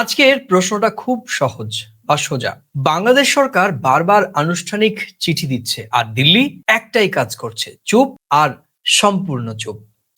আজকের প্রশ্নটা খুব সহজ বা সোজা। বাংলাদেশ সরকার বারবার আনুষ্ঠানিক চিঠি দিচ্ছে আর দিল্লি একটাই কাজ করছে, চুপ আর সম্পূর্ণ চুপ।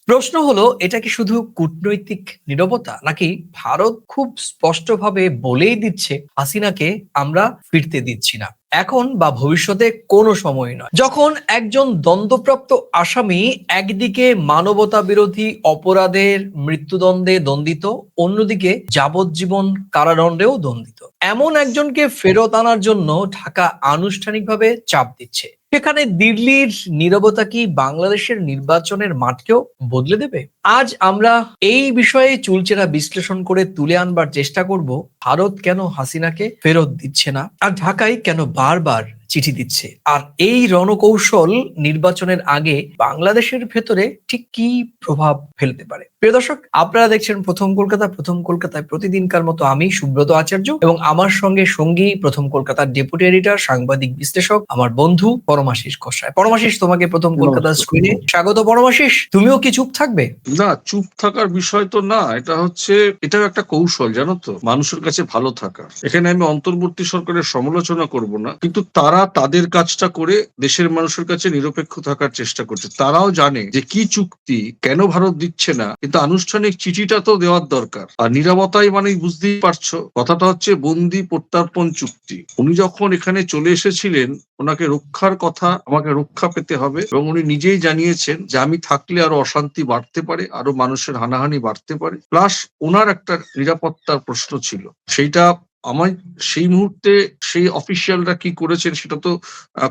প্রশ্ন হলো, এটা কি শুধু কূটনৈতিক নিরবতা নাকি ভারত খুব স্পষ্টভাবে বলেই দিচ্ছে, হাসিনাকে আমরা ফিরতে দিচ্ছি না? এখন বা ভবিষ্যতে কোনো সময় নয়। যখন একজন দ্বন্দ্বপ্রাপ্ত আসামি একদিকে মানবতা বিরোধী অপরাধের মৃত্যুদণ্ডে দণ্ডিত, অন্যদিকে যাবজ্জীবন কারাদণ্ডেও দণ্ডিত। এমন একজনকে ফেরত আনার জন্য ঢাকা আনুষ্ঠানিকভাবে চাপ দিচ্ছে। সেখানে দিল্লির নিরবতা কি বাংলাদেশের নির্বাচনের মাঠকেও বদলে দেবে? আজ আমরা এই বিষয়ে চুলচেরা বিশ্লেষণ করে তুলে আনবার চেষ্টা করব, ভারত কেন হাসিনাকে ফেরত দিচ্ছে না? আর ঢাকায় কেন বারবার চিঠি দিচ্ছে। আর এই রণকৌশল নির্বাচনের আগে বাংলাদেশের ভেতরে ঠিক কি প্রভাব ফেলতে পারে? প্রিয় দর্শক আপনারা দেখছেন প্রথম কলকাতা প্রথম কলকাতায় প্রতিদিনকার মতো আমি সুব্রত আচার্য এবং আমার সঙ্গে সঙ্গী প্রথম কলকাতার ডেপুটি এডিটর সাংবাদিক বিশ্লেষক আমার বন্ধু পরমাশিস কষায় পরমাশিস তোমাকে প্রথম কলকাতার স্ক্রিনে স্বাগত পরমাশিস। তুমিও কি চুপ থাকবে? না চুপ থাকার বিষয় তো না এটা হচ্ছে এটাও একটা কৌশল জানো তো? মানুষের কাছে ভালো থাকা। এখানে আমি অন্তর্বর্তী সরকারের সমালোচনা করব না কিন্তু তারা তাদের কাজটা করে দেশের মানুষের কাছে নিরপেক্ষ থাকার চেষ্টা করছে। তারাও জানে যে কি চুক্তি কেন ভারত দিচ্ছে না, কিন্তু আনুষ্ঠানিক চিঠিটা তো দেওয়ার দরকার। আর নিরাপত্তাই মানে বুঝতেই পারছ, কথাটা হচ্ছে বন্দি প্রত্যার্পণ চুক্তি। উনি যখন এখানে চলে এসেছিলেন, ওনাকে রক্ষার কথা আমাকে রক্ষা পেতে হবে এবং উনি নিজেই জানিয়েছেন যে আমি থাকলে আরও অশান্তি বাড়তে পারে, আরও মানুষের হানাহানি বাড়তে পারে। প্লাস ওনার একটা নিরাপত্তার প্রশ্ন ছিল। সেইটা আমার সেই মুহূর্তে সেই অফিসিয়ালরা কি করেছেন সেটা তো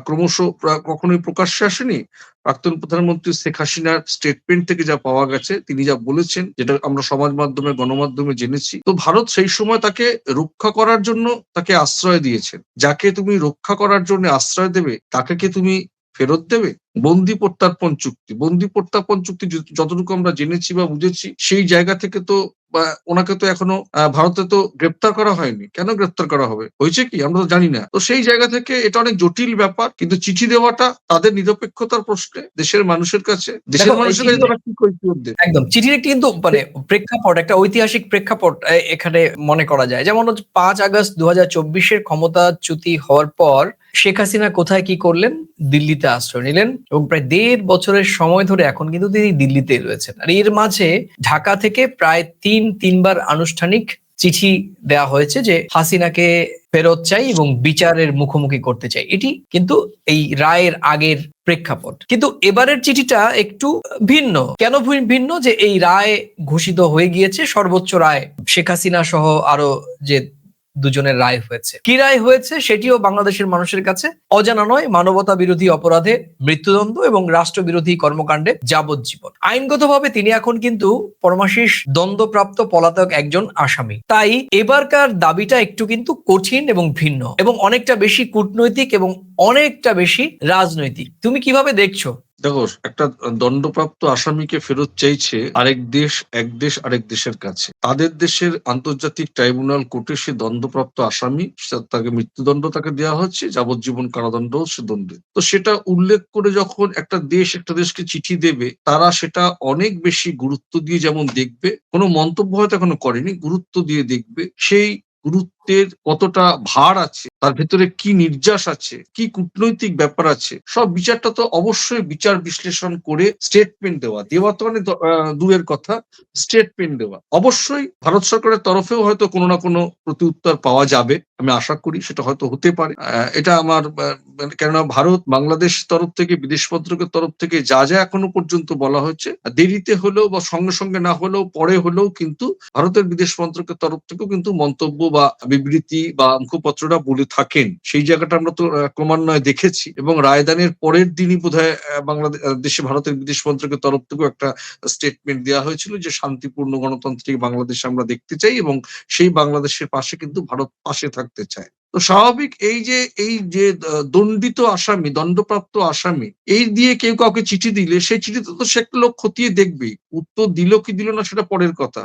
ক্রমশ কখনোই প্রকাশ্যে আসেনি। প্রাক্তন প্রধানমন্ত্রী শেখ হাসিনার স্টেটমেন্ট থেকে যা পাওয়া গেছে, তিনি যা বলেছেন, যেটা আমরা সমাজ মাধ্যমে, গণমাধ্যমে জেনেছি। তো ভারত সেই সময় তাকে রক্ষা করার জন্য তাকে আশ্রয় দিয়েছেন। যাকে তুমি রক্ষা করার জন্য আশ্রয় দেবে, তাকে কি তুমি ফেরত দেবে? বন্দি প্রত্যার্পণ চুক্তি। বন্দি প্রত্যার্পণ চুক্তি যতটুকু আমরা জেনেছি বা বুঝেছি সেই জায়গা থেকে তো বা ওনাকে তো এখনও ভারতে তো গ্রেপ্তার করা হয়নি। কেন গ্রেপ্তার করা হবে? হয়েছে কি? আমরা তো জানি না। তো সেই জায়গা থেকে এটা অনেক জটিল ব্যাপার কিন্তু চিঠি দেওয়াটা তাদের নিরপেক্ষতার প্রশ্নে দেশের মানুষের কাছে দেশের মানুষের কাছে চিঠি- তারা কি কৈফিয়ত দেবে একদম। চিঠির একটি কিন্তু মানে প্রেক্ষাপট একটা ঐতিহাসিক প্রেক্ষাপট এখানে মনে করা যায়। যেমন পাঁচ আগস্ট দু হাজার চব্বিশের ক্ষমতাচ্যুতি হওয়ার পর শেখ হাসিনা কোথায় কি করলেন? দিল্লিতে আশ্রয় নিলেন। এবং প্রায় দেড় বছরের সময় ধরে এখন কিন্তু তিনি দিল্লিতে রয়েছেন। আর এর মাঝে ঢাকা থেকে প্রায় তিন, তিনবার আনুষ্ঠানিক চিঠি দেওয়া হয়েছে যে হাসিনাকে ফেরত চাই এবং বিচারের মুখোমুখি করতে চাই। এটি কিন্তু এই রায়ের আগের প্রেক্ষাপট। কিন্তু এবারের চিঠিটা একটু ভিন্ন। কেন ভিন্ন? যে এই রায় ঘোষিত হয়ে গিয়েছে, সর্বোচ্চ রায় শেখ হাসিনা সহ আরও যে দুজনের রায় হয়েছে। কি রায় হয়েছে সেটিও বাংলাদেশের মানুষের কাছে অজানা নয়। মানবতা বিরোধী অপরাধে মৃত্যুদণ্ড এবং রাষ্ট্রবিরোধী কর্মকাণ্ডে যাবজ্জীবন। আইনগতভাবে তিনি এখন কিন্তু পরমাশিস দ্বন্দ্বপ্রাপ্ত পলাতক একজন আসামি। তাই এবারকার দাবিটা একটু কিন্তু কঠিন এবং ভিন্ন এবং অনেকটা বেশি কূটনৈতিক এবং অনেকটা বেশি রাজনৈতিক। তুমি কীভাবে দেখছ? দেখো, একটা দণ্ডপ্রাপ্ত আসামিকে ফেরত চাইছে আরেক দেশ, এক দেশ, আরেক দেশের কাছে। তাদের দেশের আন্তর্জাতিক ট্রাইব্যুনাল কোর্টে সে দণ্ডপ্রাপ্ত আসামি তাকে মৃত্যুদণ্ড তাকে দেওয়া হচ্ছে, যাবজ্জীবন কারাদণ্ডও সে দণ্ডে। তো সেটা উল্লেখ করে যখন একটা দেশ একটা দেশকে চিঠি দেবে, তারা সেটা অনেক বেশি গুরুত্ব দিয়ে যেমন দেখবে, কোনো মন্তব্য হয়তো এখনও করেনি, গুরুত্ব দিয়ে দেখবে, সেই গুরুত্বের কতটা ভার আছে, তার ভেতরে কি নির্যাস আছে, কি কূটনৈতিক ব্যাপার আছে, সব বিচারটা তো অবশ্যই বিচার বিশ্লেষণ করে স্টেটমেন্ট দেওয়া। দেওয়া তো অনেক দূরের কথা স্টেটমেন্ট দেওয়া। অবশ্যই ভারত সরকারের তরফেও হয়তো কোনো না কোনো প্রতি উত্তর পাওয়া যাবে, আমি আশা করি সেটা হয়তো হতে পারে। এটা আমার মানে কেননা ভারত বাংলাদেশ তরফ থেকে, বিদেশ মন্ত্রকের তরফ থেকে যা যা এখনও পর্যন্ত বলা হয়েছে, দেরিতে হলেও বা সঙ্গে সঙ্গে না হলেও, পরে হলেও কিন্তু ভারতের বিদেশ মন্ত্রকের তরফ থেকেও কিন্তু মন্তব্য বা বিবৃতি বা মুখপত্রটা বলে থাকেন সেই জায়গাটা আমরা তো ক্রমান্বয়ে দেখেছি এবং রায়দানের পরের দিনই বোধহয় আহ, বাংলাদেশ দেশে ভারতের বিদেশ মন্ত্রকের তরফ থেকেও একটা স্টেটমেন্ট দেওয়া হয়েছিল যে শান্তিপূর্ণ গণতান্ত্রিক বাংলাদেশ আমরা দেখতে চাই এবং সেই বাংলাদেশের পাশে কিন্তু ভারত পাশে থাকতে চায়। তো স্বাভাবিক এই যে এই যে দণ্ডিত আসামি দণ্ডপ্রাপ্ত আসামি এই দিয়ে কেউ কাউকে চিঠি দিলে সেই চিঠিতে তো সে একটা লোক খতিয়ে দেখবেই। উত্তর দিল কি দিল না সেটা পরের কথা।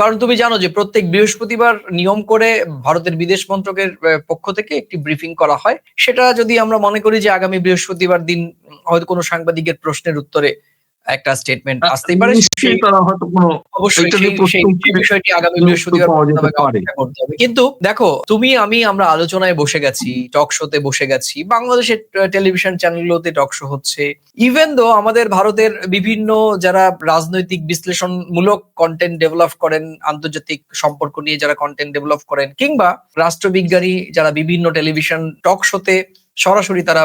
কারণ তুমি জানো যে প্রত্যেক বৃহস্পতিবার নিয়ম করে ভারতের বিদেশ মন্ত্রকের পক্ষ থেকে একটি ব্রিফিং করা হয়। সেটা যদি আমরা মনে করি যে আগামী বৃহস্পতিবার দিন হয়তো কোনো সাংবাদিকের প্রশ্নের উত্তরে একটা স্টেটমেন্ট আসতেই পারে তারা হয়তো কোনো অবশ্যই এটা নিয়ে সেই- প্রশ্ন সেই- সেই উঠবে, বিষয়টি আগামী বৃহস্পতিবার পাওয়া যেতে আমাকে পারে। অপেক্ষা করতে হবে। কিন্তু দেখো তুমি আমি আমরা আলোচনায় বসে গেছি টক শোতে বসে গেছি বাংলাদেশের টেলিভিশন চ্যানেলগুলোতে টক শো হচ্ছে ইভেন দো আমাদের ভারতের বিভিন্ন যারা রাজনৈতিক বিশ্লেষণমূলক কন্টেন্ট ডেভেলপ করেন আন্তর্জাতিক সম্পর্ক নিয়ে যারা কন্টেন্ট ডেভেলপ করেন কিংবা রাষ্ট্রবিজ্ঞানী যারা বিভিন্ন টেলিভিশন টক শোতে সরাসরি তারা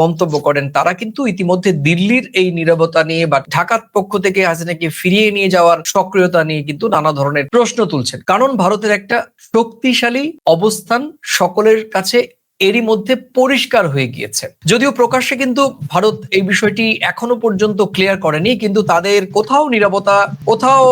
মন্তব্য করেন। তারা কিন্তু ইতিমধ্যে দিল্লির এই নিরবতা নিয়ে বা ঢাকার পক্ষ থেকে হাসিনাকে ফিরিয়ে নিয়ে যাওয়ার সক্রিয়তা নিয়ে কিন্তু নানা ধরনের প্রশ্ন তুলছেন। কারণ ভারতের একটা শক্তিশালী অবস্থান সকলের কাছে এরই মধ্যে পরিষ্কার হয়ে গিয়েছে। যদিও প্রকাশ্যে কিন্তু ভারত এই বিষয়টি এখনও পর্যন্ত ক্লিয়ার করেনি, কিন্তু তাদের কোথাও নিরাপত্তা, কোথাও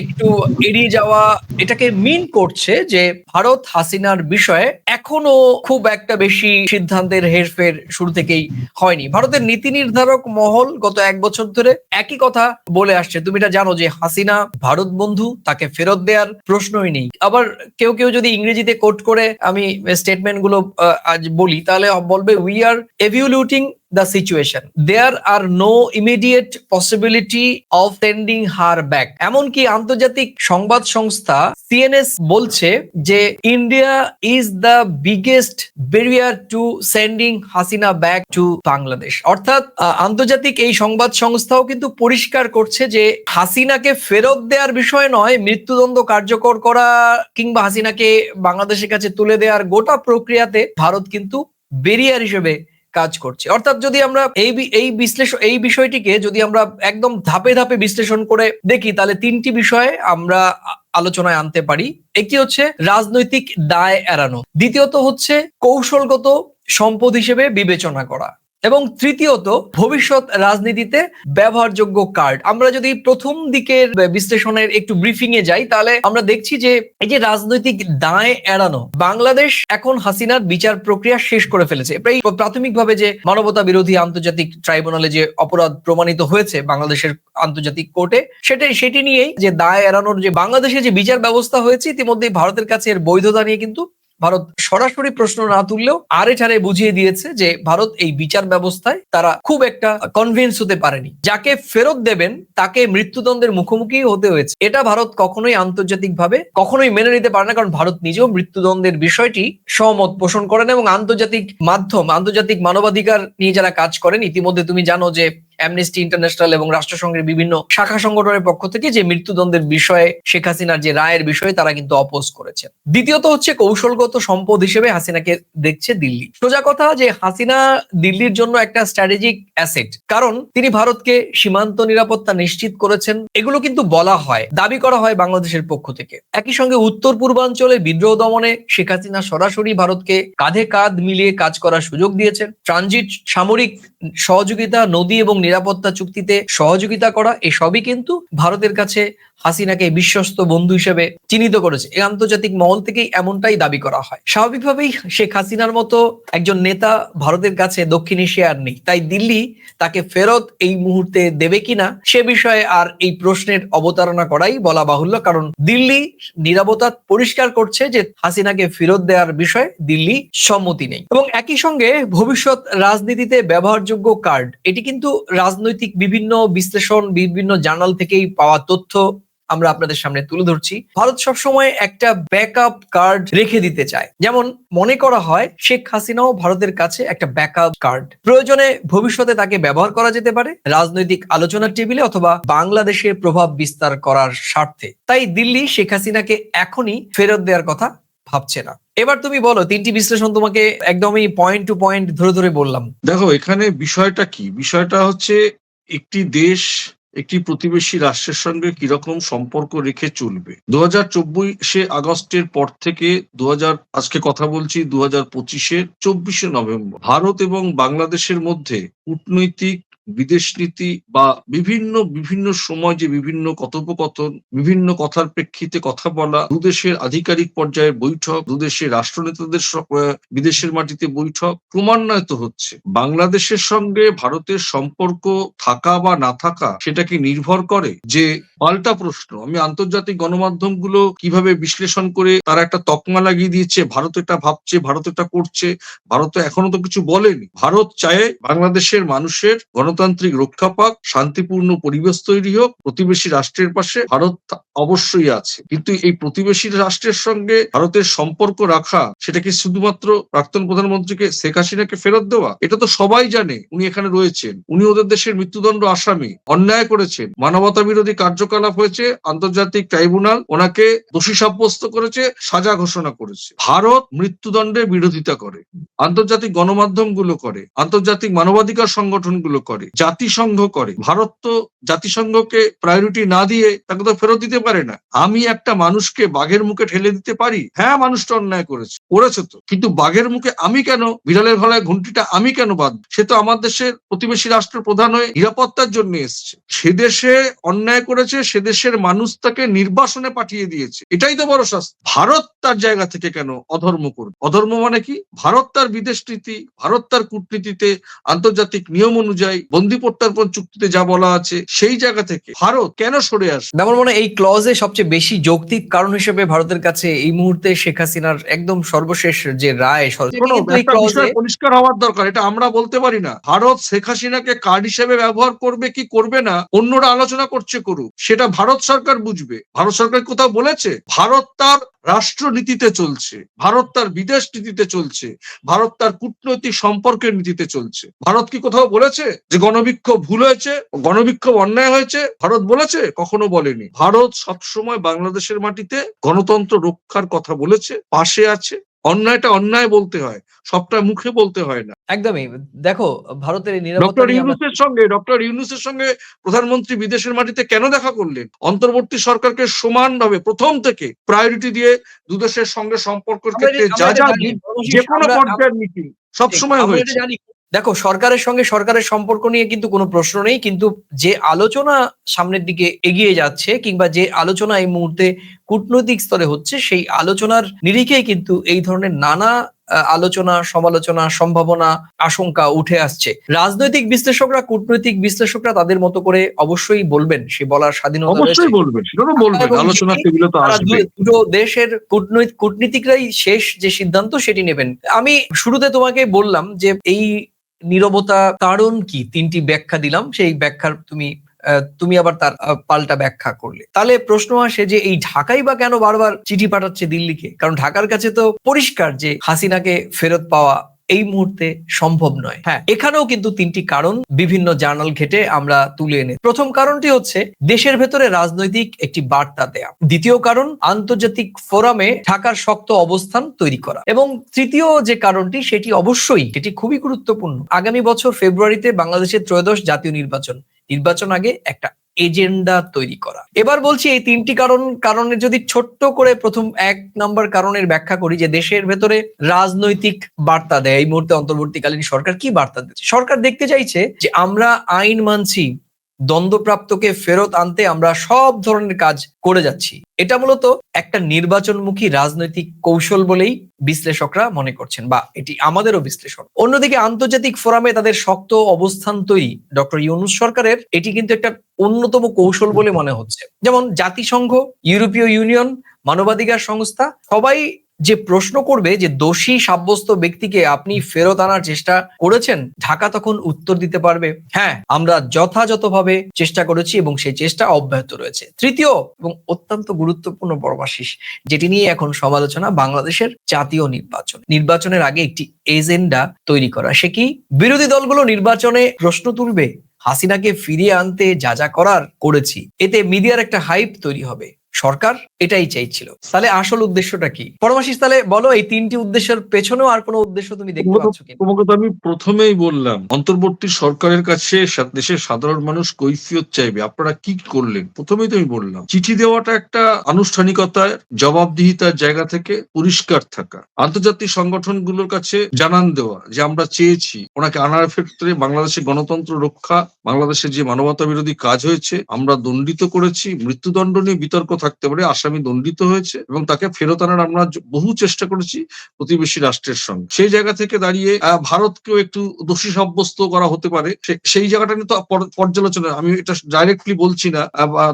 একটু এড়িয়ে যাওয়া, এটাকে মিন করছে যে ভারত হাসিনার বিষয়ে এখনও খুব একটা বেশি সিদ্ধান্তের হেরফের শুরু থেকেই হয়নি। ভারতের নীতি নির্ধারক মহল গত এক বছর ধরে একই কথা বলে আসছে। তুমি এটা জানো যে হাসিনা ভারত বন্ধু, তাকে ফেরত দেওয়ার প্রশ্নই নেই। আবার কেউ কেউ যদি ইংরেজিতে কোট করে, আমি স্টেটমেন্টগুলো আজ বলি তাহলে বলবে we are evaluating the situation there are no immediate possibility of sending her back এমনকি আন্তর্জাতিক সংবাদ সংস্থা সিএনএস বলছে যে India is the biggest barrier to sending Hasina back to Bangladesh অর্থাৎ আন্তর্জাতিক এই সংবাদ সংস্থাও কিন্তু পরিষ্কার করছে যে হাসিনাকে ফেরত দেওয়ার বিষয় নয়, মৃত্যুদণ্ড কার্যকর করা কিংবা হাসিনাকে বাংলাদেশের কাছে তুলে দেওয়ার গোটা প্রক্রিয়াতে ভারত কিন্তু বেরিয়ার হিসেবে কাজ করছে। অর্থাৎ যদি আমরা এই এই বিশ্লেষণ এই বিষয়টিকে যদি আমরা একদম ধাপে ধাপে বিশ্লেষণ করে দেখি, তাহলে তিনটি বিষয়ে আমরা আলোচনায় আনতে পারি। একটি হচ্ছে রাজনৈতিক দায় এড়ানো। দ্বিতীয়ত হচ্ছে কৌশলগত সম্পদ হিসেবে বিবেচনা করা। এবং তৃতীয়ত, ভবিষ্যৎ রাজনীতিতে ব্যবহারযোগ্য কার্ড আমরা যদি প্রথম দিকের বিশ্লেষণের একটু ব্রিফিং এ যাই, তাহলে আমরা দেখছি যে এই যে রাজনৈতিক দায় এড়ানো, বাংলাদেশ এখন হাসিনার বিচার প্রক্রিয়া শেষ করে ফেলেছে। প্রায় প্রাথমিকভাবে যে মানবতা বিরোধী আন্তর্জাতিক ট্রাইব্যুনালে যে অপরাধ প্রমাণিত হয়েছে বাংলাদেশের আন্তর্জাতিক কোর্টে সেটাই সেটি নিয়েই যে দায় এড়ানোর যে বাংলাদেশে যে বিচার ব্যবস্থা হয়েছে ইতিমধ্যে ভারতের কাছে এর বৈধতা নিয়ে কিন্তু ভারত সরাসরি প্রশ্ন না তুললেও আরে ঠারে বুঝিয়ে দিয়েছে যে ভারত এই বিচার ব্যবস্থায় তারা খুব একটা কনভিন্স হতে পারেনি। যাকে ফেরত দেবেন, তাকে মৃত্যুদণ্ডের মুখোমুখি হতে হয়েছে। এটা ভারত কখনোই আন্তর্জাতিকভাবে কখনোই মেনে নিতে পারে না, কারণ ভারত নিজেও মৃত্যুদণ্ডের বিষয়টি সহমত পোষণ করেন এবং আন্তর্জাতিক মাধ্যম, আন্তর্জাতিক মানবাধিকার নিয়ে যারা কাজ করেন, ইতিমধ্যে তুমি জানো যে অ্যামনেস্টি ইন্টারন্যাশনাল এবং রাষ্ট্রসংঘের বিভিন্ন শাখা সংগঠনের পক্ষ থেকে যে মৃত্যুদণ্ডের বিষয়ে শেখ হাসিনার যে রায়ের বিষয়ে তারা কিন্তু অপোজ করেছে দ্বিতীয়ত হচ্ছে কৌশলগত সম্পদ হিসেবে হাসিনাকে দেখছে দিল্লি। সোজা কথা যে হাসিনা দিল্লির জন্য একটা স্ট্র্যাটেজিক অ্যাসেট কারণ তিনি ভারতকে সীমান্ত নিরাপত্তা নিশ্চিত করেছেন, এগুলো কিন্তু বলা হয়, দাবি করা হয় বাংলাদেশের পক্ষ থেকে। একই সঙ্গে উত্তর পূর্বাঞ্চলে বিদ্রোহ দমনে শেখ হাসিনা সরাসরি ভারতকে কাঁধে কাঁধ মিলিয়ে কাজ করার সুযোগ দিয়েছেন। ট্রানজিট সামরিক সহযোগিতা নদী এবং নিরাপত্তা চুক্তিতে সহযোগিতা করা এসবই কিন্তু ভারতের কাছে হাসিনাকে বিশ্বস্ত বন্ধু হিসেবে চিহ্নিত করেছে। এই আন্তর্জাতিক মহল থেকেই এমনটাই দাবি করা হয়। স্বাভাবিকভাবেই শেখ হাসিনার মতো একজন নেতা ভারতের কাছে দক্ষিণ এশিয়ার নেই। তাই দিল্লি তাকে ফেরত এই মুহূর্তে দেবে কিনা সে বিষয়ে আর এই প্রশ্নের অবতারণা করাই বলা বাহুল্য। কারণ দিল্লি নিরাপত্তা পরিষ্কার করছে যে হাসিনাকে ফেরত দেওয়ার বিষয়ে দিল্লি সম্মতি নেই। এবং একই সঙ্গে ভবিষ্যৎ রাজনীতিতে ব্যবহারযোগ্য কার্ড, এটি কিন্তু রাজনৈতিক বিভিন্ন বিশ্লেষণ, বিভিন্ন জার্নাল থেকেই পাওয়া তথ্য আমরা আপনাদের সামনে তুলে ধরছি। ভারত সবসময় একটা ব্যাকআপ কার্ড রেখে দিতে চায়। যেমন মনে করা হয়, শেখ হাসিনাও ভারতের কাছে একটা ব্যাকআপ কার্ড প্রয়োজনে ভবিষ্যতে তাকে ব্যবহার করা যেতে পারে রাজনৈতিক আলোচনার টেবিলে অথবা বাংলাদেশে প্রভাব বিস্তার করার স্বার্থে। তাই দিল্লি শেখ হাসিনাকে এখনই ফেরত দেওয়ার কথা ভাবছে না। এবার তুমি বলো, তিনটি বিশ্লেষণ তোমাকে একদমই পয়েন্ট টু পয়েন্ট ধরে ধরে বললাম। দেখো, এখানে বিষয়টা কি? বিষয়টা হচ্ছে একটি দেশ একটি প্রতিবেশী রাষ্ট্রের সঙ্গে কীরকম সম্পর্ক রেখে চলবে? দু হাজার চব্বিশে আগস্টের পর থেকে দু হাজার আজকে কথা বলছি দু হাজার পঁচিশের চব্বিশে নভেম্বর। ভারত এবং বাংলাদেশের মধ্যে কূটনৈতিক বিদেশ নীতি বা বিভিন্ন বিভিন্ন সময় যে বিভিন্ন কথোপকথন, বিভিন্ন কথার প্রেক্ষিতে কথা বলা দুদেশের আধিকারিক পর্যায়ের বৈঠক দুদেশের রাষ্ট্রনেতাদের বিদেশের মাটিতে বৈঠক ক্রমান্বয়ত হচ্ছে। বাংলাদেশের সঙ্গে ভারতের সম্পর্ক থাকা বা না থাকা সেটা কি নির্ভর করে? যে পাল্টা প্রশ্ন, আমি আন্তর্জাতিক গণমাধ্যমগুলো কীভাবে বিশ্লেষণ করে তারা একটা তকমা লাগিয়ে দিয়েছে, ভারত এটা ভাবছে, ভারত এটা করছে, ভারত এখনও তো কিছু বলেনি। ভারত চায় বাংলাদেশের মানুষের গণতন্ত্র গণতান্ত্রিক রক্ষা পাক, শান্তিপূর্ণ পরিবেশ তৈরি হোক, প্রতিবেশী রাষ্ট্রের পাশে ভারত অবশ্যই আছে। কিন্তু এই প্রতিবেশী রাষ্ট্রের সঙ্গে ভারতের সম্পর্ক রাখা সেটা কি শুধুমাত্র প্রাক্তন প্রধানমন্ত্রীকে শেখ হাসিনাকে ফেরত দেওয়া, এটা তো সবাই জানে উনি এখানে রয়েছেন। উনি ওদের দেশের মৃত্যুদণ্ড আসামি, অন্যায় করেছেন মানবতা বিরোধী কার্যকলাপ হয়েছে, আন্তর্জাতিক ট্রাইব্যুনাল ওনাকে দোষী সাব্যস্ত করেছে, সাজা ঘোষণা করেছে। ভারত মৃত্যুদণ্ডের বিরোধিতা করে, আন্তর্জাতিক গণমাধ্যমগুলো করে, আন্তর্জাতিক মানবাধিকার সংগঠনগুলো করে। জাতিসংঘ করে। ভারত তো জাতিসংঘকে প্রায়োরিটি না দিয়ে তাকে তো ফেরত দিতে পারে না। আমি একটা মানুষকে বাঘের মুখে ঠেলে দিতে পারি? হ্যাঁ মানুষটা অন্যায় করেছে। করেছে তো। কিন্তু বাঘের মুখে আমি কেন, বিড়ালের গলায় ঘন্টিটা আমি কেন বাদ সে তো আমার দেশের প্রতিবেশী রাষ্ট্র প্রধান হয়ে নিরাপত্তার জন্য এসছে। সে দেশে অন্যায় করেছে, সে দেশের মানুষ তাকে নির্বাসনে পাঠিয়ে দিয়েছে। এটাই তো বড় শাস্তি। ভারত তার জায়গা থেকে কেন অধর্ম করবে? অধর্ম মানে কি? ভারত তার বিদেশ নীতি, ভারত তার কূটনীতিতে আন্তর্জাতিক নিয়ম অনুযায়ী বন্দি প্রত্যার্পণ চুক্তিতে যা বলা আছে সেই জায়গা থেকে ভারত কেন সরে আসে আমার মনে এই ক্লজে সবচেয়ে বেশি যৌক্তিক কারণ হিসেবে ভারতের কাছে এই মুহূর্তে শেখ হাসিনার একদম সর্বশেষ যে রায় পরিষ্কার হওয়ার দরকার এটা আমরা বলতে পারি না। ভারত শেখ হাসিনাকে কার্ড হিসেবে ব্যবহার করবে কি করবে না অন্যরা আলোচনা করছে করুক। সেটা ভারত সরকার বুঝবে। ভারত সরকার কোথাও বলেছে? ভারত তার রাষ্ট্রনীতিতে চলছে। ভারত তার বিদেশ নীতিতে চলছে। ভারত তার কূটনৈতিক সম্পর্কের নীতিতে চলছে। ভারত কি কোথাও বলেছে? যে গণবিক্ষোভ ভুল হয়েছে গণবিক্ষোভ অন্যায় হয়েছে ভারত বলেছে কখনো বলেনি। ভারত সবসময় বাংলাদেশের মাটিতে গণতন্ত্র রক্ষার কথা বলেছে পাশে আছে। অন্যায়টা অন্যায় বলতে হয় সবটা মুখে বলতে হয় না। একদমই। দেখো ভারতের নিরাপত্তা ডক্টর ইউনুসের সঙ্গে ডক্টর ইউনুসের সঙ্গে প্রধানমন্ত্রী বিদেশের মাটিতে কেন দেখা করলেন? অন্তর্বর্তী সরকারকে সমানভাবে প্রথম থেকে প্রায়োরিটি দিয়ে দুদেশের সঙ্গে সম্পর্কের ক্ষেত্রে যা যা যে কোনো পর্যায়ের মিটিং সবসময় হয়েছে। দেখো সরকারের সঙ্গে সরকারের সম্পর্ক নিয়ে কিন্তু কোনো প্রশ্ন নেই কিন্তু যে আলোচনা সামনের দিকে এগিয়ে যাচ্ছে কিংবা যে আলোচনা এই মুহূর্তে কূটনৈতিক স্তরে হচ্ছে সেই আলোচনার নিরিখেই কিন্তু এই ধরনের নানা আলোচনা সমালোচনা সম্ভাবনা আশঙ্কা উঠে আসছে। রাজনৈতিক বিশ্লেষকরা কূটনৈতিক বিশ্লেষকরা তাদের মতো করে অবশ্যই বলবেন সে বলার স্বাধীনতা অবশ্যই বলবেন বলবেন আলোচনা এই- তো আসবে। দুটো দেশের কূটনৈতিক কূটনীতিকরাই শেষ যে সিদ্ধান্ত সেটি নেবেন। আমি শুরুতে তোমাকে বললাম যে এই নীরবতা কারণ কি? তিনটি ব্যাখ্যা দিলাম। সেই ব্যাখ্যার তুমি তুমি আবার তার পাল্টা ব্যাখ্যা করলে। তাহলে প্রশ্ন আসে যে এই ঢাকাই বা কেন বারবার চিঠি পাঠাচ্ছে দিল্লিকে? কারণ ঢাকার কাছে তো পরিষ্কার যে হাসিনাকে ফেরত পাওয়া এই মুহূর্তে সম্ভব নয়। হ্যাঁ। এখানেও কিন্তু তিনটি কারণ বিভিন্ন জার্নাল ঘেটে আমরা তুলে এনে প্রথম কারণটি হচ্ছে দেশের ভেতরে রাজনৈতিক একটি বার্তা দেয়া। দ্বিতীয় কারণ আন্তর্জাতিক ফোরামে ঢাকার শক্ত অবস্থান তৈরি করা। এবং তৃতীয় যে কারণটি সেটি অবশ্যই এটি খুবই গুরুত্বপূর্ণ। আগামী বছর ফেব্রুয়ারিতে বাংলাদেশের ত্রয়োদশ জাতীয় নির্বাচন। নির্বাচন আগে একটা এজেন্ডা তৈরি করা। এবার বলছি এই তিনটি কারণ কারণে যদি ছোট্ট করে প্রথম এক নম্বর কারণের ব্যাখ্যা করি যে দেশের ভেতরে রাজনৈতিক বার্তা দেয়, এই মুহূর্তে অন্তর্বর্তীকালীন সরকার কি বার্তা দিচ্ছে? সরকার দেখতে চাইছে যে আমরা আইন মানছি দ্বন্দ্বপ্রাপ্তকে ফেরত আনতে আমরা সব ধরনের কাজ করে যাচ্ছি। এটা মূলত একটা নির্বাচনমুখী রাজনৈতিক কৌশল বলেই বিশ্লেষকরা মনে করছেন বা এটি আমাদেরও বিশ্লেষণ। অন্যদিকে আন্তর্জাতিক ফোরামে তাদের শক্ত অবস্থান তৈরি ডক্টর ইউনুস সরকারের, এটি কিন্তু একটা অন্যতম কৌশল বলে মনে হচ্ছে। যেমন জাতিসংঘ, ইউরোপীয় ইউনিয়ন, মানবাধিকার সংস্থা, সবাই যে প্রশ্ন করবে যে দোষী সাব্যস্ত ব্যক্তিকে আপনি ফেরত আনার চেষ্টা করেছেন, ঢাকা তখন উত্তর দিতে পারবে হ্যাঁ আমরা যথাযথভাবে চেষ্টা করেছি এবং সেই চেষ্টা অব্যাহত রয়েছে। তৃতীয় এবং অত্যন্ত গুরুত্বপূর্ণ পরবাশিস যেটি নিয়ে এখন সমালোচনা বাংলাদেশের জাতীয় নির্বাচন। নির্বাচনের আগে একটি এজেন্ডা তৈরি করা, সে কি? বিরোধী দলগুলো নির্বাচনে প্রশ্ন তুলবে, হাসিনাকে ফিরিয়ে আনতে যা যা করার করেছি, এতে মিডিয়ার একটা হাইপ তৈরি হবে। সরকার এটাই চাইছিল। তাহলে আসল উদ্দেশ্যটা কি? পরমাশিস তাহলে বলো এই তিনটি উদ্দেশ্যের পেছনেও আর কোনো উদ্দেশ্য তুমি দেখতে পাচ্ছ কি তোমাকে তো আমি প্রথমেই বললাম অন্তর্বর্তী সরকারের কাছে দেশের সাধারণ মানুষ কৈফিয়ত চাইবে। আপনারা কি করলেন? প্রথমেই তো আমি বললাম চিঠি দেওয়াটা একটা আনুষ্ঠানিকতার জবাবদিহিতার জায়গা থেকে পরিষ্কার থাকা। আন্তর্জাতিক সংগঠনগুলোর কাছে জানান দেওয়া যে আমরা চেয়েছি ওনাকে আনার ক্ষেত্রে বাংলাদেশের গণতন্ত্র রক্ষা বাংলাদেশের যে মানবতা বিরোধী কাজ হয়েছে আমরা দণ্ডিত করেছি মৃত্যুদণ্ড নিয়ে বিতর্ক থাকতে পারে আশা আসামি দণ্ডিত হয়েছে এবং তাকে ফেরত আনার আমরা বহু চেষ্টা করেছি প্রতিবেশী রাষ্ট্রের সঙ্গে। সেই জায়গা থেকে দাঁড়িয়ে ভারতকেও একটু দোষী সাব্যস্ত করা হতে পারে। সেই জায়গাটা নিয়ে তো পর্যালোচনা, আমি এটা ডাইরেক্টলি বলছি না।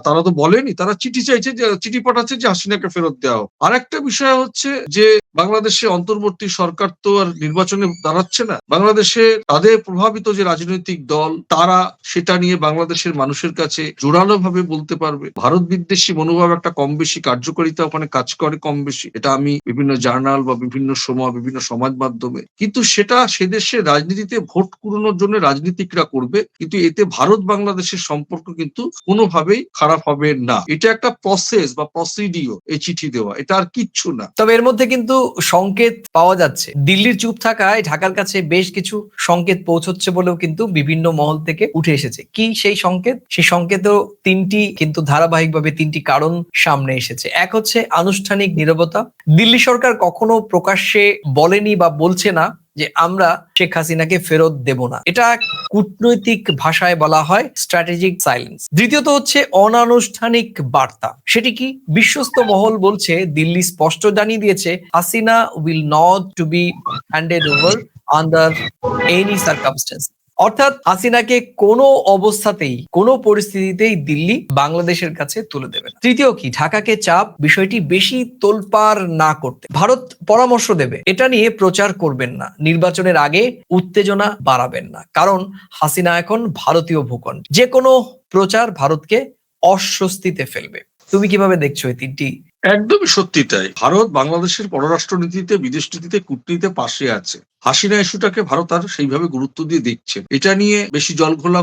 তারা তো বলেনি, তারা চিঠি চাইছে যে, চিঠি পাঠাচ্ছে যে হাসিনাকে ফেরত দেওয়া হোক। আর একটা বিষয় হচ্ছে যে, বাংলাদেশে অন্তর্বর্তী সরকার তো আর নির্বাচনে দাঁড়াচ্ছে না। বাংলাদেশে তাদের প্রভাবিত যে রাজনৈতিক দল, তারা সেটা নিয়ে বাংলাদেশের মানুষের কাছে জোরালো ভাবে বলতে পারবে। ভারত বিদ্বেষী মনোভাব একটা কম বেশি কার্যকারিতা ওখানে কাজ করে কম বেশি। এটা আমি বিভিন্ন জার্নাল বা বিভিন্ন সময়, বিভিন্ন সমাজ মাধ্যমে। কিন্তু সেটা সে দেশের রাজনীতিতে ভোট কুড়ানোর জন্য রাজনীতিকরা করবে, কিন্তু এতে ভারত বাংলাদেশের সম্পর্ক কিন্তু কোনোভাবেই খারাপ হবে না। এটা একটা প্রসেস বা প্রসিডিও এই চিঠি দেওয়া। এটা আর কিচ্ছু না। তবে এর মধ্যে কিন্তু সংকেত পাওয়া যাচ্ছে। দিল্লির চুপ থাকায় ঢাকার কাছে বেশ কিছু সংকেত পৌঁছচ্ছে বলেও কিন্তু বিভিন্ন মহল থেকে উঠে এসেছে। কি সেই সংকেত? সেই সংকেতও তিনটি কিন্তু ধারাবাহিকভাবে তিনটি কারণ সামনে এসেছে। এক হচ্ছে আনুষ্ঠানিক নীরবতা। দিল্লি সরকার কখনো প্রকাশ্যে বলেনি বা বলছে না যে আমরা শেখ হাসিনাকে ফেরত দেব না। এটা কূটনৈতিক ভাষায় বলা হয় স্ট্র্যাটেজিক সাইলেন্স দ্বিতীয়ত হচ্ছে অনানুষ্ঠানিক বার্তা। সেটি কি বিশ্বস্ত মহল বলছে, দিল্লি স্পষ্ট জানিয়ে দিয়েছে, Hasina will not to be handed over under any circumstances অর্থাৎ হাসিনাকে কোনো অবস্থাতেই, কোনো পরিস্থিতিতেই দিল্লি বাংলাদেশের কাছে তুলে দেবে না। তৃতীয় কি? ঢাকাকে চাপ বিষয়টি বেশি তোলপার না করতে। ভারত পরামর্শ দেবে। এটা নিয়ে প্রচার করবেন না। নির্বাচনের আগে উত্তেজনা বাড়াবেন না। কারণ হাসিনা এখন ভারতীয় ভূখণ্ড। যে কোনো প্রচার ভারতকে অস্বস্তিতে ফেলবে। তুমি কীভাবে দেখছ এই তিনটি? একদমই সত্যি তাই। ভারত বাংলাদেশের পররাষ্ট্র নীতিতে বিদেশ নীতিতে কূটনীতিতে পাশে আছে। হাসিনা ইস্যুটাকে ভারত আর সেইভাবে গুরুত্ব দিয়ে দেখছে। এটা নিয়ে বেশি জলঘোলা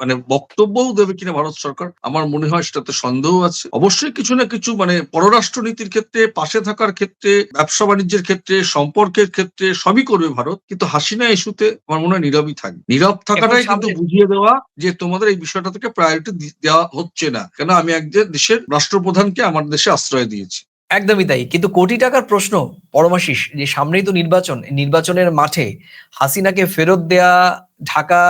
মানে বক্তব্যও দেবে কিনা ভারত সরকার আমার মনে হয় সেটাতে সন্দেহ আছে। অবশ্যই কিছু না কিছু মানে পররাষ্ট্র নীতির ক্ষেত্রে পাশে থাকার ক্ষেত্রে ব্যবসা বাণিজ্যের ক্ষেত্রে সম্পর্কের ক্ষেত্রে সবই করবে ভারত কিন্তু হাসিনা ইস্যুতে আমার মনে হয় নীরবই থাকবে। নীরব থাকাটাই কিন্তু বুঝিয়ে দেওয়া যে তোমাদের এই বিষয়টা থেকে প্রায়োরিটি দেওয়া হচ্ছে না। কেন আমি একজন দেশের রাষ্ট্রপ্রধানকে আমার দেশে আশ্রয় দিয়েছি। একদমই তাই। কিন্তু কোটি টাকার প্রশ্ন পরমাশিস যে সামনেই তো নির্বাচন, নির্বাচনের মাঠে হাসিনাকে ফেরত দেয়া, ঢাকা,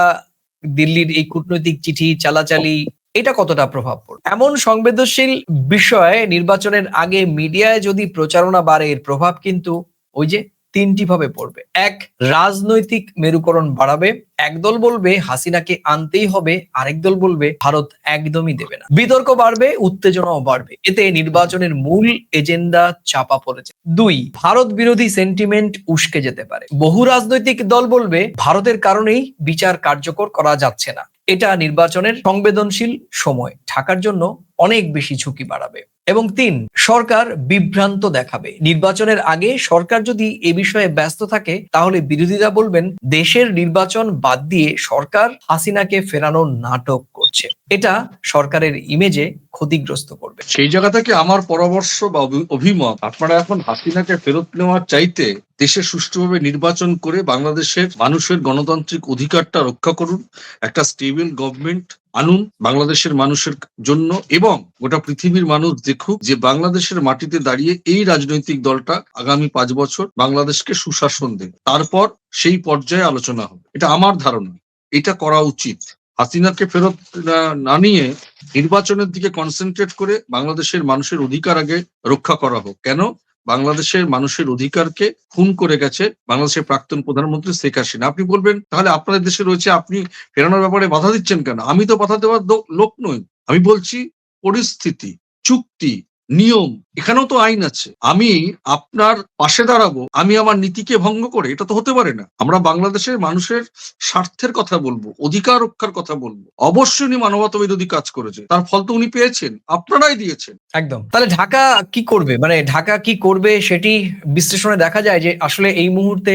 দিল্লির এই কূটনৈতিক চিঠি, চালাচালি, এটা কতটা প্রভাব পড়বে? এমন সংবেদনশীল বিষয়ে নির্বাচনের আগে মিডিয়ায় যদি প্রচারণা বাড়ে, এর প্রভাব কিন্তু ওই যে তিনটি ভাবে পড়বে। এক, রাজনৈতিক মেরুকরণ বাড়াবে। একদল বলবে, হাসিনাকে আনতেই হবে। আরেক দল বলবে, ভারত একদমই দেবে না। বিতর্ক বাড়বে, উত্তেজনাও বাড়বে। এতে নির্বাচনের মূল এজেন্ডা চাপা পড়েছে। দুই, ভারত বিরোধী সেন্টিমেন্ট উস্কে যেতে পারে। বহু রাজনৈতিক দল বলবে, ভারতের কারণেই বিচার কার্যকর করা যাচ্ছে না। এটা নির্বাচনের সংবেদনশীল সময়। ঢাকার জন্য অনেক বেশি ঝুঁকি বাড়াবে। এবং তিন, সরকার বিভ্রান্ত দেখাবে। নির্বাচনের আগে সরকার যদি এ বিষয়ে ব্যস্ত থাকে, তাহলে বিরোধীরা বলবেন, দেশের নির্বাচন বাদ দিয়ে সরকার হাসিনাকে ফেরানোর নাটক করছে। এটা সরকারের ইমেজে ক্ষতিগ্রস্ত করবে। সেই জায়গা থেকে আমার পরামর্শ বা অভি- অভিমত, আপনারা এখন হাসিনাকে ফেরত নেওয়ার চাইতে দেশে সুষ্ঠুভাবে নির্বাচন করে বাংলাদেশের মানুষের গণতান্ত্রিক অধিকারটা রক্ষা করুন। একটা স্টেবল গভর্নমেন্ট আনুন বাংলাদেশের মানুষের জন্য এবং গোটা পৃথিবীর মানুষ দেখুক যে বাংলাদেশের মাটিতে দাঁড়িয়ে এই রাজনৈতিক দলটা আগামী পাঁচ বছর বাংলাদেশকে সুশাসন দেবে। তারপর সেই পর্যায়ে আলোচনা হবে। এটা আমার ধারণা। এটা করা উচিত। হাসিনাকে ফেরত না- নিয়ে নির্বাচনের দিকে কনসেন্ট্রেট করে বাংলাদেশের মানুষের অধিকার আগে রক্ষা করা হোক। কেন? বাংলাদেশের মানুষের অধিকারকে খুন করে গেছে বাংলাদেশের প্রাক্তন প্রধানমন্ত্রী শেখ হাসিনা। আপনি বলবেন, তাহলে আপনাদের দেশে রয়েছে, আপনি ফেরানোর ব্যাপারে বাধা দিচ্ছেন কেন? আমি তো বাধা দেওয়ার লোক নই। আমি বলছি পরিস্থিতি, চুক্তি নিয়ম, এখানেও তো আইন আছে। আমি আপনার পাশে দাঁড়াবো, আমি আমার নীতিকে ভঙ্গ করে, এটা তো হতে পারে না। আমরা বাংলাদেশের মানুষের স্বার্থের কথা বলব, অধিকার রক্ষার কথা বলব। অবশ্যই উনি মানবতা বিরোধী কাজ করেছে, তার ফল তো উনি পেয়েছেন, আপনারাই দিয়েছেন। একদম। তাহলে ঢাকা কি করবে? মানে ঢাকা কি করবে সেটি বিশ্লেষণে দেখা যায় যে আসলে এই মুহূর্তে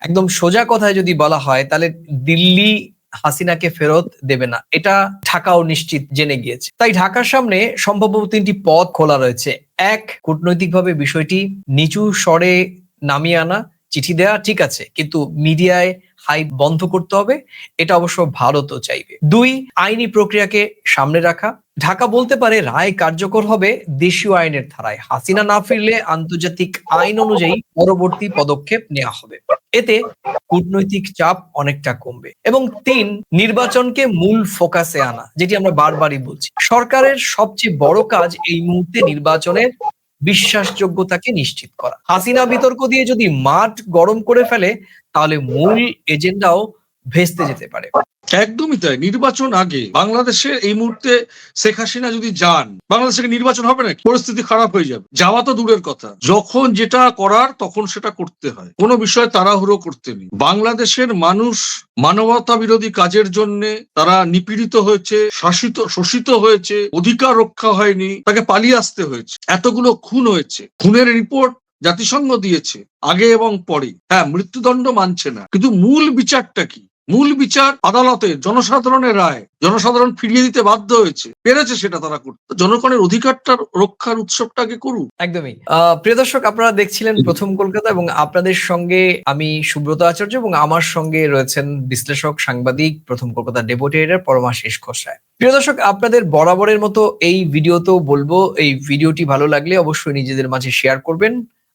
একদম সোজা কথায় যদি বলা হয়, তাহলে দিল্লি হাসিনাকে ফেরত দেবে না। এটা ঢাকাও নিশ্চিত জেনে গিয়েছে। তাই ঢাকার সামনে সম্ভবত তিনটি পথ খোলা রয়েছে। এক, কূটনৈতিকভাবে বিষয়টি নিচু স্বরে নামিয়ে আনা, চিঠি দেয়া ঠিক আছে, কিন্তু মিডিয়ায় হাইপ বন্ধ করতে হবে, এটা অবশ্য ভারতও চাইবে। দুই, আইনি প্রক্রিয়াকে সামনে রাখা। ঢাকা বলতে পারে রায় কার্যকর হবে দেশীয় আইনের ধারায়। হাসিনা না ফিরলে আন্তর্জাতিক আইন অনুযায়ী পরবর্তী পদক্ষেপ নেওয়া হবে। এতে কূটনৈতিক চাপ অনেকটা কমবে এবং তিন, নির্বাচনকে মূল ফোকাসে আনা, যেটি আমরা বারবারই বলছি। সরকারের সবচেয়ে বড় কাজ এই মুহূর্তে নির্বাচনের বিশ্বাসযোগ্যতাকে নিশ্চিত করা। হাসিনা বিতর্ক দিয়ে যদি মাঠ গরম করে ফেলে, তাহলে মূল এজেন্ডাও ভেস্তে যেতে পারে। একদমই তাই। নির্বাচন আগে। বাংলাদেশের এই মুহূর্তে শেখ হাসিনা যদি যান, বাংলাদেশে নির্বাচন হবে না পরিস্থিতি খারাপ হয়ে যাবে। যাওয়া তো দূরের কথা। যখন যেটা করার, তখন সেটা করতে হয়। কোনো বিষয়ে তাড়াহুড়ো করতে নেই। বাংলাদেশের মানুষ মানবতা বিরোধী কাজের জন্য তারা নিপীড়িত হয়েছে, শাসিত, শোষিত হয়েছে, অধিকার রক্ষা হয়নি, তাকে পালিয়ে আসতে হয়েছে। এতগুলো খুন হয়েছে। খুনের রিপোর্ট জাতিসংঘ দিয়েছে, আগে এবং পরে। হ্যাঁ মৃত্যুদণ্ড মানছে না। কিন্তু মূল বিচারটা কি? মূল বিচার আদালতে জনসাধারণের রায়, জনসাধারণ ফিরিয়ে দিতে বাধ্য হয়েছে। পেরেছে সেটা তারা করতে। জনগণের অধিকারটা রক্ষার উৎসবটাকে করুক একদমই। প্রিয় দর্শক, আপনারা দেখছিলেন প্রথম কলকাতা এবং আপনাদের সঙ্গে আমি সুব্রত আচার্য এবং আমার সঙ্গে রয়েছেন বিশ্লেষক, সাংবাদিক, প্রথম কলকাতা ডেপুটি এডিটর পরমাশিস ঘোষায় প্রিয় দর্শক, আপনাদের বরাবরের মতো এই ভিডিও তো বলব, এই ভিডিওটি ভালো লাগলে অবশ্যই নিজেদের মাঝে শেয়ার করবেন।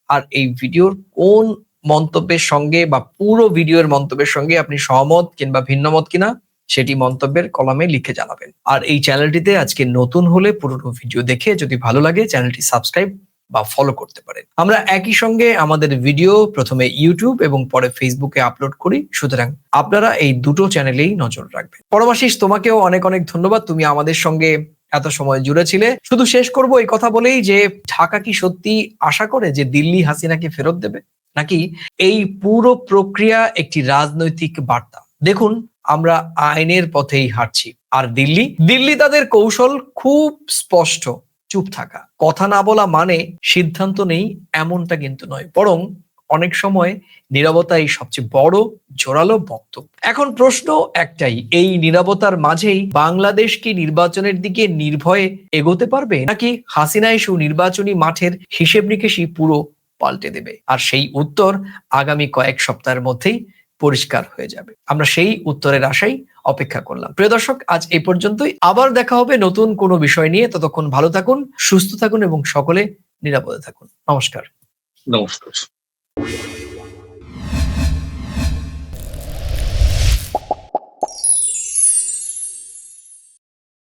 আর এই ভিডিওর কোন মন্তব্যের সঙ্গে বা পুরো ভিডিওর মন্তব্যের সঙ্গে আপনি সহমত কিংবা ভিন্নমত কিনা, সেটি মন্তব্যের কলমে লিখে জানাবেন। আর এই চ্যানেলটিতে আজকে নতুন হলে পুরোনো ভিডিও দেখে যদি ভালো লাগে, চ্যানেলটি সাবস্ক্রাইব বা ফলো করতে পারেন। আমরা একই সঙ্গে আমাদের ভিডিও প্রথমে ইউটিউব এবং পরে ফেসবুকে আপলোড করি। সুতরাং আপনারা এই দুটো চ্যানেলেই নজর রাখবেন। পরমাশিস, তোমাকেও অনেক অনেক ধন্যবাদ। তুমি আমাদের সঙ্গে এত সময় জুড়ে ছিলে। শুধু শেষ করব এই কথা বলেই যে ঢাকা কি সত্যি আশা করে যে দিল্লি হাসিনাকে ফেরত দেবে? নাকি? এই পুরো প্রক্রিয়া একটি রাজনৈতিক বার্তা। দেখুন, আমরা আইনের পথেই হাঁটছি। আর দিল্লি? দিল্লি তাদের কৌশল খুব স্পষ্ট, চুপ থাকা। কথা না বলা মানে সিদ্ধান্ত নেই এমনটা কিন্তু নয়। বরং অনেক সময় নীরবতাই সবচেয়ে বড়, জোরালো বক্তব্য। এখন প্রশ্ন একটাই, এই নীরবতার মাঝেই বাংলাদেশ কি নির্বাচনের দিকে নির্ভয়ে এগোতে পারবে? নাকি হাসিনা ইস্যু নির্বাচনী মাঠের হিসেব নিকেশই পুরো পাল্টে দেবে। আর সেই উত্তর আগামী কয়েক সপ্তাহের মধ্যেই পরিষ্কার হয়ে যাবে। আমরা সেই উত্তরের আশাই অপেক্ষা করলাম। প্রিয় দর্শক, আজ এই পর্যন্তই। আবার দেখা হবে নতুন কোনো বিষয় নিয়ে। ততক্ষণ ভালো থাকুন, সুস্থ থাকুন এবং সকলে নিরাপদে থাকুন। নমস্কার। নমস্কার।